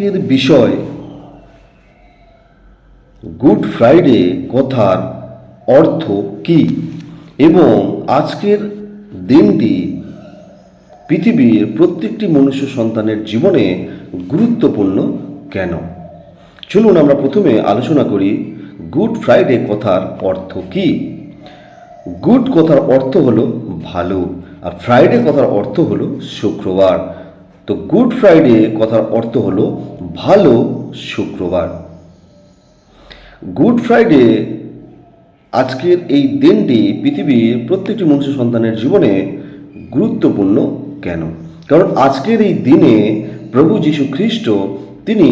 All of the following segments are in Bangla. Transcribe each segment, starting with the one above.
এর বিষয়, গুড ফ্রাইডে কথার অর্থ কি এবং আজকের দিনটি পৃথিবীর প্রত্যেকটি মনুষ্য সন্তানের জীবনে গুরুত্বপূর্ণ কেন? চলুন আমরা প্রথমে আলোচনা করি, গুড ফ্রাইডে কথার অর্থ কি? গুড কথার অর্থ হলো ভালো, আর ফ্রাইডে কথার অর্থ হলো শুক্রবার। তো গুড ফ্রাইডে কথার অর্থ হলো ভালো শুক্রবার। গুড ফ্রাইডে আজকের এই দিনটি পৃথিবীর প্রত্যেকটি মনুষ্য সন্তানের জীবনে গুরুত্বপূর্ণ কেন? কারণ আজকের এই দিনে প্রভু যীশু খ্রিস্ট তিনি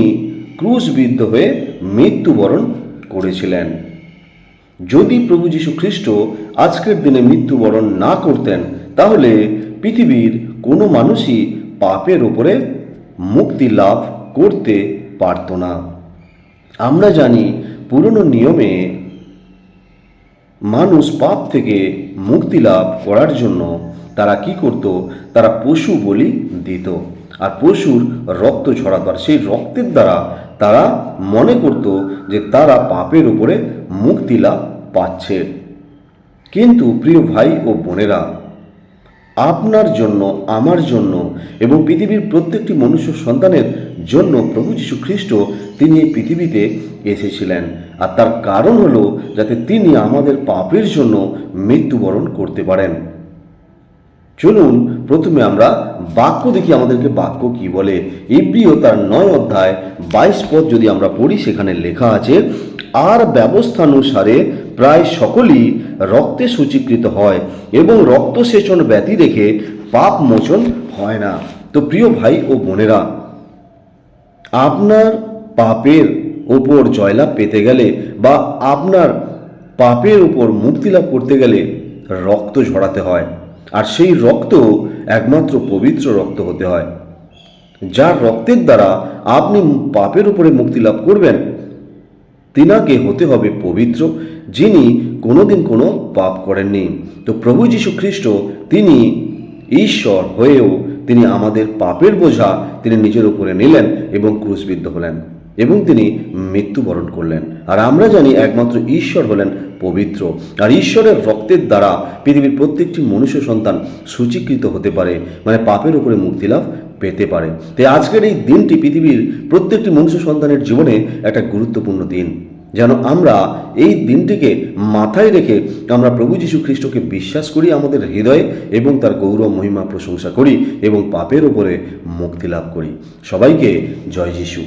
ক্রুশবিদ্ধ হয়ে মৃত্যুবরণ করেছিলেন। যদি প্রভু যীশু খ্রিস্ট আজকের দিনে মৃত্যুবরণ না করতেন, তাহলে পৃথিবীর কোনো মানুষই পাপের ওপরে মুক্তি লাভ করতে পারত না। আমরা জানি পুরনো নিয়মে মানুষ পাপ থেকে মুক্তি লাভ করার জন্য তারা কি করত? তারা পশু বলি দিত। আর পশুর রক্ত আর সেই রক্তের দ্বারা তারা মনে করত যে তারা পাপের উপরে মুক্তি লাভ পাচ্ছে। কিন্তু প্রিয় ভাই ও বোনেরা আপনার জন্য, আমার জন্য এবং পৃথিবীর প্রত্যেকটি মনুষ্য সন্তানের জন্য প্রভু যীশু খ্রিস্ট তিনি এই পৃথিবীতে এসেছিলেন। আর তার কারণ হলো যাতে তিনি আমাদের পাপের জন্য মৃত্যুবরণ করতে পারেন। চলুন প্রথমে আমরা বাক্য দেখি আমাদেরকে বাক্য কি বলে। ইব্রিয় তার নয় অধ্যায় বাইশ পদ যদি আমরা পড়ি, সেখানে লেখা আছে, আর ব্যবস্থানুসারে প্রায় সকলই রক্তে সূচীকৃত হয় এবং রক্তসেচন ব্যতি রেখে পাপ মোচন হয় না। তো প্রিয় ভাই ও বোনেরা, আপনার পাপের ওপর জয়লাভ পেতে গেলে বা আপনার পাপের উপর মুক্তি লাভ করতে গেলে রক্ত ঝরাতে হয়। আর সেই রক্ত একমাত্র পবিত্র রক্ত হতে হয়। যার রক্তের দ্বারা আপনি পাপের উপরে মুক্তি লাভ করবেন, তিনাকে হতে হবে পবিত্র, যিনি কোনোদিন কোনো পাপ করেননি। তো প্রভু যীশু খ্রিস্ট, তিনি ঈশ্বর হয়েও তিনি আমাদের পাপের বোঝা তিনি নিজের উপরে নিলেন এবং ক্রুশবিদ্ধ হলেন। এবং তিনি মৃত্যুবরণ করলেন। আর আমরা জানি একমাত্র ঈশ্বর হলেন পবিত্র। আর ঈশ্বরের রক্তের দ্বারা পৃথিবীর প্রত্যেকটি মনুষ্য সন্তান সূচীকৃত হতে পারে মানে পাপের উপরে মুক্তিলাভ পেতে পারে। তাই আজকের এই দিনটি পৃথিবীর প্রত্যেকটি মনুষ্য সন্তানের জীবনে একটা গুরুত্বপূর্ণ দিন। যেন আমরা এই দিনটিকে মাথায় রেখে আমরা প্রভু যীশু খ্রিস্টকে বিশ্বাস করি, আমাদের হৃদয়ে এবং তার গৌরব, মহিমা প্রশংসা করি এবং পাপের ওপরে মুক্তি লাভ করি। সবাইকে জয় যিশু।